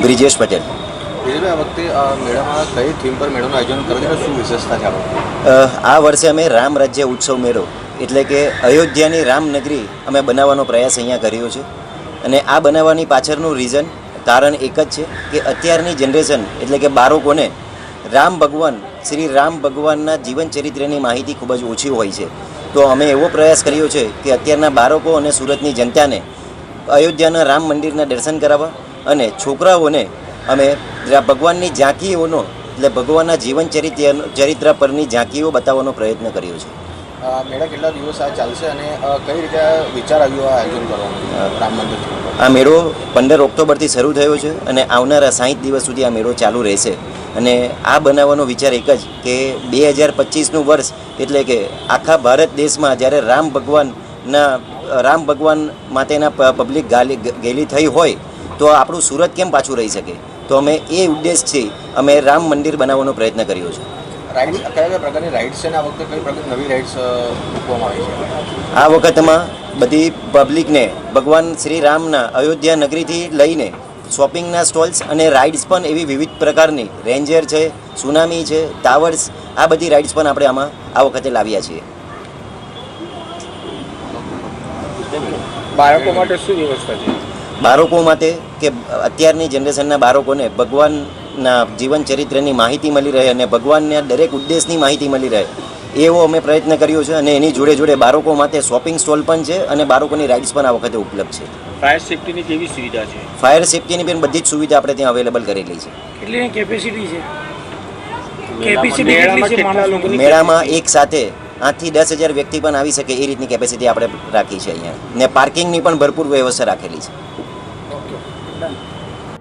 બ્રિજેશ પટેલ. વિજયભાઈ આ વખતે આ મેળામાં કઈ થીમ પર મેળાનું આયોજન કર્યું છે શું વિશેષતા છે આ વખતે? અ, આ વર્ષે અમે રામ રાજ્ય ઉત્સવ મેળો એટલે કે અયોધ્યાની રામનગરી અમે બનાવવાનો પ્રયાસ અહીંયા કર્યો છે. અને આ બનાવવાની પાછળનું રીઝન કારણ એક જ છે કે અત્યારની જનરેશન એટલે કે બાળકોને રામ ભગવાન શ્રી રામ ભગવાનના જીવન ચરિત્રની માહિતી ખૂબ જ ઓછી હોય છે. તો અમે એવો પ્રયાસ કર્યો છે કે અત્યારના બાળકો અને સુરતની જનતાને અયોધ્યાના રામ મંદિરના દર્શન કરાવવા અને છોકરાઓને અમે ભગવાનની ઝાંકીઓનો એટલે ભગવાનના જીવન ચરિત્ર ચરિત્ર પરની ઝાંકીઓ બતાવવાનો પ્રયત્ન કર્યો છે. મેળા કેટલા દિવસ આ ચાલશે અને કઈ રીતે વિચાર આવ્યો આ આયોજન કરવાનું રામ મંદિર આ મેળો પંદર ઓક્ટોબરથી શરૂ થયો છે અને આવનારા સાહીઠ દિવસ સુધી આ મેળો ચાલુ રહેશે. અને આ બનાવવાનો વિચાર એક જ કે બે હજાર પચીસનું વર્ષ એટલે કે આખા ભારત દેશમાં જ્યારે રામ ભગવાનના રામ ભગવાન માટેના પબ્લિક ગાલી ગેલી થઈ હોય તો આપણું સુરત કેમ પાછું રહી શકે? તો અમે એ ઉદ્દેશથી અમે રામ મંદિર બનાવવાનો પ્રયત્ન કર્યો છે. આ વખતમાં બધી પબ્લિકને ભગવાન શ્રી રામના અયોધ્યા નગરીથી લઈને શોપિંગના સ્ટોલ્સ અને રાઇડ્સ પણ એવી વિવિધ પ્રકારની રેન્જર છે સુનામી છે ટાવર્સ આ બધી રાઇડ્સ પણ આપણે આમાં આ વખતે લાવ્યા છીએ. બાળકો માટે શું વ્યવસ્થા છે? બાળકો માટે કે અત્યારની જનરેશનના બાળકોને ભગવાનના જીવન ચરિત્રની માહિતી મળી રહે અને ભગવાનના દરેક ઉદ્દેશની માહિતી મળી રહે એવો અમે પ્રયત્ન કર્યો છે અને એની જોડે જોડે બાળકો માટે શોપિંગ સ્ટોલ પણ છે અને બાળકોની રાઇડ્સ પણ આ વખતે ઉપલબ્ધ છે. ફાયર સેફ્ટીની કેવી સુવિધા છે? ફાયર સેફટીની પણ બધી જ સુવિધા આપણે ત્યાં અવેલેબલ કરેલી છે. કેટલી કેપેસિટી છે? કેપેસિટી કેટલી મેળામાં એક સાથે આઠથી દસ હજાર વ્યક્તિ પણ આવી શકે એ રીતની કેપેસિટી આપણે રાખી છે અહીંયા. ને પાર્કિંગની પણ ભરપૂર વ્યવસ્થા રાખેલી છે.